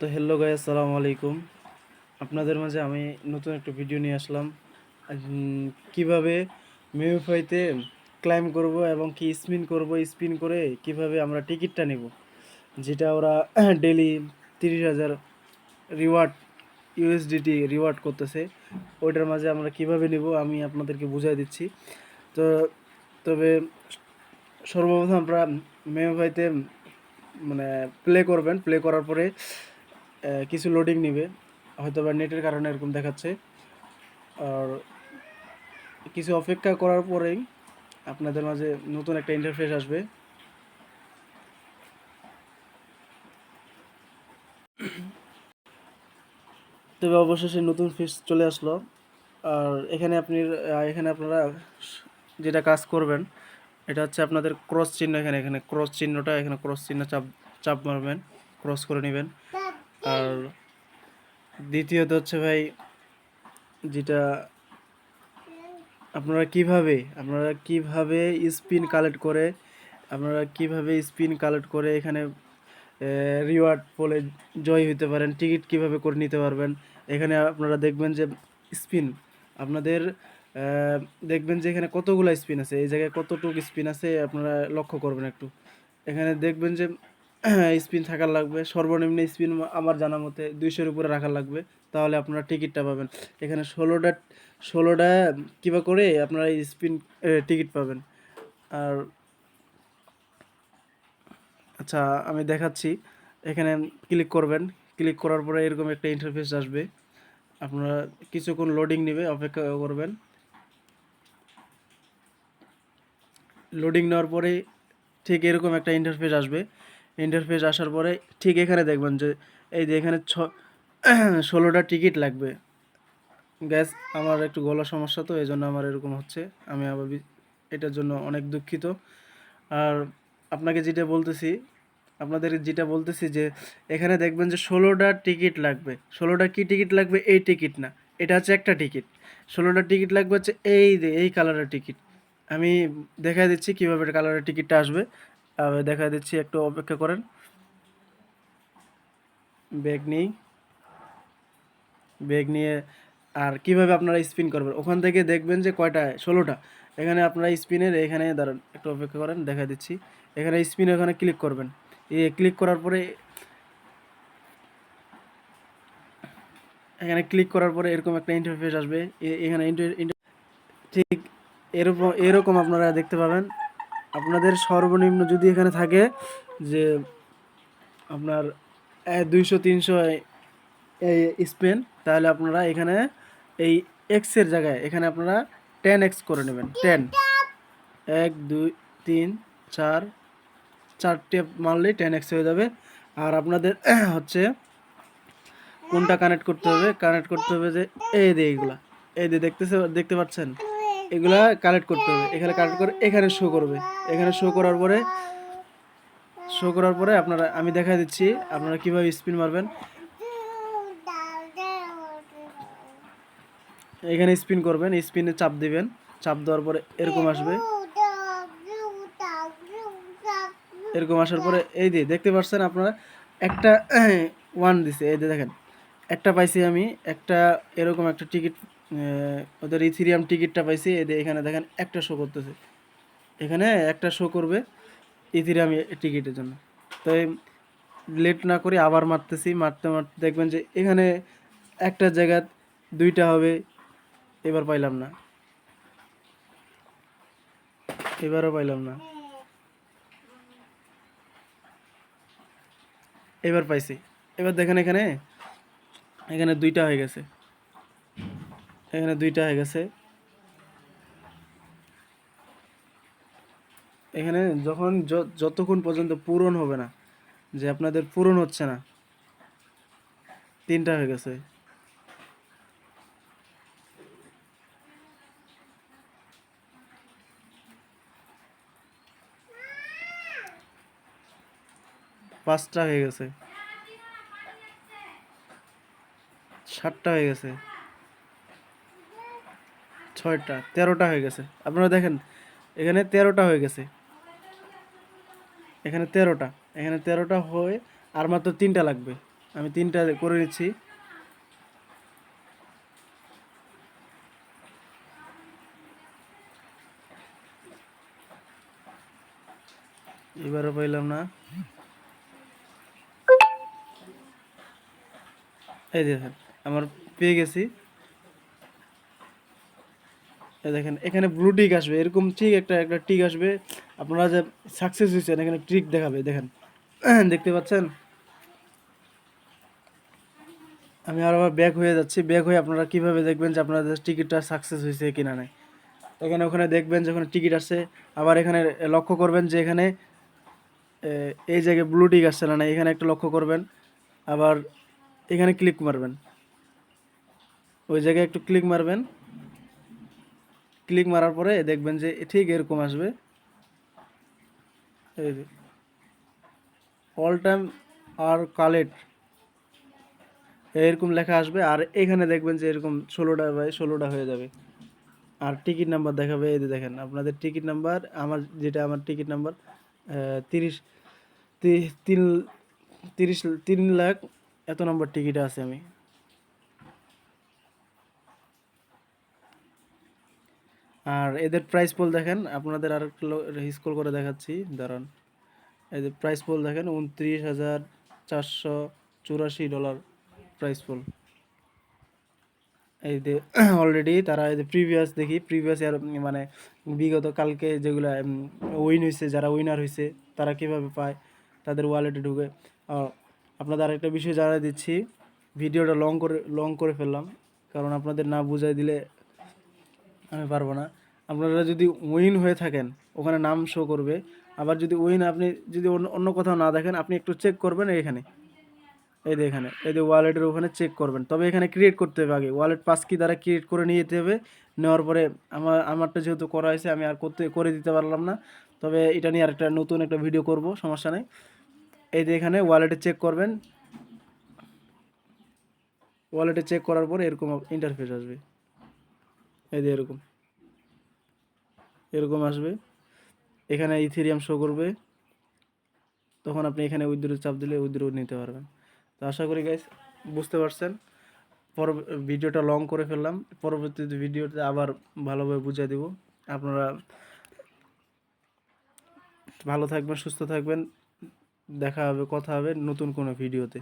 তো hello guy আসসালামু আলাইকুম। আপনাদের মাঝে আমি নতুন একটা ভিডিও নিয়ে আসলাম। কীভাবে মেউফাইতে ক্লাইম করব এবং কি স্পিন করব স্পিন করে কীভাবে আমরা টিকিটটা নেব, যেটা ওরা ডেলি তিরিশ হাজার রিওয়ার্ড ইউএসডিটি রিওয়ার্ড করতেছে। ওইটার মাঝে আমরা কীভাবে নেব আমি আপনাদেরকে বুঝাই দিচ্ছি। তো, তবে সর্বপ্রথম আমরা মেউফাইতে মানে প্লে করবেন। প্লে করার পরে কিছু লোডিং নিবে। হয়তো বা নেটের কারণে এরকম দেখাচ্ছে। আর কিছু অপেক্ষা করার পরেই আপনাদের মাঝে নতুন একটা ইন্টারফেস আসবে। তবে অবশেষে নতুন ফেস চলে আসলো। আর এখানে আপনি এখানে আপনারা যেটা কাজ করবেন, এটা হচ্ছে আপনাদের ক্রস চিহ্ন এখানে এখানে ক্রস চিহ্নটা, এখানে ক্রস চিহ্ন চাপ চাপ মারবেন ক্রস করে নেবেন। আর দ্বিতীয়ত হচ্ছে ভাই, যেটা আপনারা কীভাবে আপনারা কীভাবে স্পিন কালেক্ট করে, আপনারা কীভাবে স্পিন কালেক্ট করে এখানে রিওয়ার্ড বলে জয় হতে পারেন, টিকিট কীভাবে করে নিতে পারবেন, এখানে আপনারা দেখবেন যে স্পিন, আপনাদের দেখবেন যে এখানে কতগুলো স্পিন আছে, এই জায়গায় কতটুকু স্পিন আছে আপনারা লক্ষ্য করবেন একটু, এখানে দেখবেন যে স্পিন থাকার লাগবে। সর্বনিম্ন স্পিন আমার জানা মতে দুইশোর উপরে রাখার লাগবে। তাহলে আপনারা টিকিটটা পাবেন। এখানে ষোলোটা ষোলোটা কিবা করে আপনারা স্পিন টিকিট পাবেন। আর আচ্ছা আমি দেখাচ্ছি। এখানে ক্লিক করবেন। ক্লিক করার পরে এরকম একটা ইন্টারফেস আসবে। আপনারা কিছুক্ষণ লোডিং নেবে, অপেক্ষা করবেন। লোডিং নেওয়ার পরে ঠিক এরকম একটা ইন্টারফেস আসবে। ইন্টারফেস আসার পরে ঠিক এখানে দেখবেন যে এই যে এখানে ছ ষোলোটা টিকিট লাগবে। গ্যাস আমার একটু গলা সমস্যা তো এই জন্য আমার এরকম হচ্ছে। আমি আবার এটার জন্য অনেক দুঃখিত। আর আপনাকে যেটা বলতেছি, আপনাদের যেটা বলতেছি যে এখানে দেখবেন যে ষোলোটা টিকিট লাগবে। ষোলোটা কি টিকিট লাগবে? এই টিকিট না। এটা হচ্ছে একটা টিকিট ষোলোটা টিকিট লাগবে হচ্ছে এই এই কালারের টিকিট আমি দেখা দিচ্ছি কীভাবে কালারের টিকিটটা আসবে। দেখা দিচ্ছি, একটু অপেক্ষা করেন। ব্যাগ নেই। ব্যাগ নিয়ে আর কীভাবে আপনারা স্পিন করবেন? ওখান থেকে দেখবেন যে কয়টা? ষোলোটা। এখানে আপনারা স্পিনের, এখানে দাঁড়ান, একটু অপেক্ষা করেন, দেখা দিচ্ছি। এখানে স্পিন এখানে ক্লিক করবেন। এ ক্লিক করার পরে এখানে ক্লিক করার পরে এরকম একটা ইন্টারফেস আসবে। এখানে ঠিক এরকম এরকম আপনারা দেখতে পাবেন। আপনাদের সর্বনিম্ন যদি এখানে থাকে যে আপনার দুইশো, তিনশো এই স্পেন, তাহলে আপনারা এখানে এই এক্সের জায়গায় এখানে আপনারা টেন এক্স করে নেবেন। টেন এক, দুই, তিন, চার, চারটে মারলেই টেন এক্স হয়ে যাবে। আর আপনাদের হচ্ছে কোনটা কানেক্ট করতে হবে? কানেক্ট করতে হবে যে এই যে এইগুলা এই যে দেখতেছে, দেখতে পাচ্ছেন? এগুলা কালেক্ট করতে হবে। এখানে কালেক্ট করে, এখানে শো করবে। এখানে শো করার পরে শো করার পরে আপনারা, আমি দেখা দিচ্ছি আপনারা কীভাবে স্পিন মারবেন। এখানে স্পিন করবেন স্পিনে চাপ দিবেন। চাপ দেওয়ার পরে এরকম আসবে। এরকম আসার পরে, এই দিয়ে দেখতে পাচ্ছেন আপনারা, একটা ওয়ান দিছে, এই দিয়ে দেখেন। একটা পাইছি আমি, একটা এরকম একটা টিকিট ওদের ইথিরিয়াম টিকিটটা পাইছি যে এখানে দেখেন একটা শো করতেছে। এখানে একটা শো করবে ইথিরিয়াম টিকিটের জন্য। তো লেট না করে আবার মারতেছি, মারতে মারতে দেখবেন যে এখানে একটা জায়গা দুইটা হবে, এবার পাইলাম না। এবারও পাইলাম না। এবার পাইছি। এবার দেখেন এখানে এখানে দুইটা হয়ে গেছে। এখানে দুইটা হয়ে গেছে। এখানে যখন যতক্ষণ পর্যন্ত পূরণ হবে না, যে আপনাদের পূরণ হচ্ছে না, তিনটা হয়ে গেছে। পাঁচটা হয়ে গেছে। সাতটা হয়ে গেছে। ছয়টা, তেরোটা হয়ে গেছে। আপনারা দেখেন, এখানে তেরোটা হয়ে গেছে। এখানে তেরোটা এখানে তেরোটা হয়ে আর মাত্র তিনটা লাগবে। আমি তিনটা করে নিচ্ছি। এবারও পাইলাম না। এই দেখেন, আমার পেয়ে গেছি। দেখেন, এখানে ব্লু টিক আসবে। এরকম ঠিক একটা একটা টিক আসবে। আপনারা যে সাকসেস হয়েছেন, এখানে ট্রিক দেখাবে। দেখেন, দেখতে পাচ্ছেন? আমি আর আবার ব্যাক হয়ে যাচ্ছি। ব্যাক হয়ে আপনারা কীভাবে দেখবেন যে আপনাদের টিকিটটা সাকসেস হয়েছে কিনা নাই। এখানে, ওখানে দেখবেন যখন টিকিট আসছে, আবার এখানে লক্ষ্য করবেন যে এখানে এই জায়গায় ব্লু টিক আসছে না না এখানে একটা লক্ষ্য করবেন। আবার এখানে ক্লিক মারবেন। ওই জায়গায় একটু ক্লিক মারবেন। ক্লিক মারার পরে দেখবেন যে ঠিক এরকম আসবে। এই যে। অল টাইম আর কালেক্ট এরকম লেখা আসবে আর এখানে দেখবেন যে এরকম ষোলোটা বাই ষোলোটা হয়ে যাবে। আর টিকিট নাম্বার দেখাবে, এই দেখেন, আপনাদের টিকিট নাম্বার আমার যেটা আমার টিকিট নাম্বার তিরিশ তিন তিরিশ, তিন লাখ এত নম্বর টিকিট আছে আমি। আর এদের প্রাইস পোল দেখেন, আপনাদের আর স্কোর করে দেখাচ্ছি, দাঁড়ান। এদের প্রাইস পোল দেখেন, উনত্রিশ হাজার চারশো চুরাশি ডলার প্রাইস পোল এই যে অলরেডি তারা এই যে প্রিভিয়াস দেখি প্রিভিয়াস ইয়ার মানে বিগত কালকে যেগুলো উইন হয়েছে যারা উইনার হয়েছে তারা কীভাবে পায়, তাদের ওয়ালেটে ঢুকে। আপনাদের আরেকটা বিষয় জানিয়ে দিচ্ছি ভিডিওটা লং করে লং করে ফেললাম, কারণ আপনাদের না বুঝাই দিলে আমি পারব না। আপনারা যদি উইন হয়ে থাকেন, ওখানে নাম শো করবে। আবার যদি উইন আপনি যদি অন্য কোথাও না দেখেন, আপনি একটু চেক করবেন এখানে। এই যে এখানে, এই যে ওয়ালেটের ওখানে চেক করবেন। তবে এখানে ক্রিয়েট করতে হবে আগে। ওয়ালেট পাস কি দ্বারা ক্রিয়েট করে নিয়ে যেতে হবে। নেওয়ার পরে আমার, আমারটা যেহেতু করা হয়েছে, আমি আর করতে, করে দিতে পারলাম না। তবে এটা নিয়ে আরেকটা নতুন একটা ভিডিও করব, সমস্যা নেই। এই যে এখানে ওয়ালেটে চেক করবেন। ওয়ালেটে চেক করার পরে এরকম ইন্টারফেস আসবে। এই যে এরকম। এরকম আসবে। এখানে ইথেরিয়াম শো করবে। তখন আপনি এখানে উইথড্রো চাপ দিলে উইথড্রো নিতে পারবেন। তো আশা করি গাইস বুঝতে পারছেন। পর ভিডিওটা লং করে ফেললাম। পরবর্তী ভিডিওতে আবার ভালোভাবে বুঝিয়ে দেব। আপনারা ভালো থাকবেন, সুস্থ থাকবেন। দেখা হবে, কথা হবে নতুন কোনো ভিডিওতে।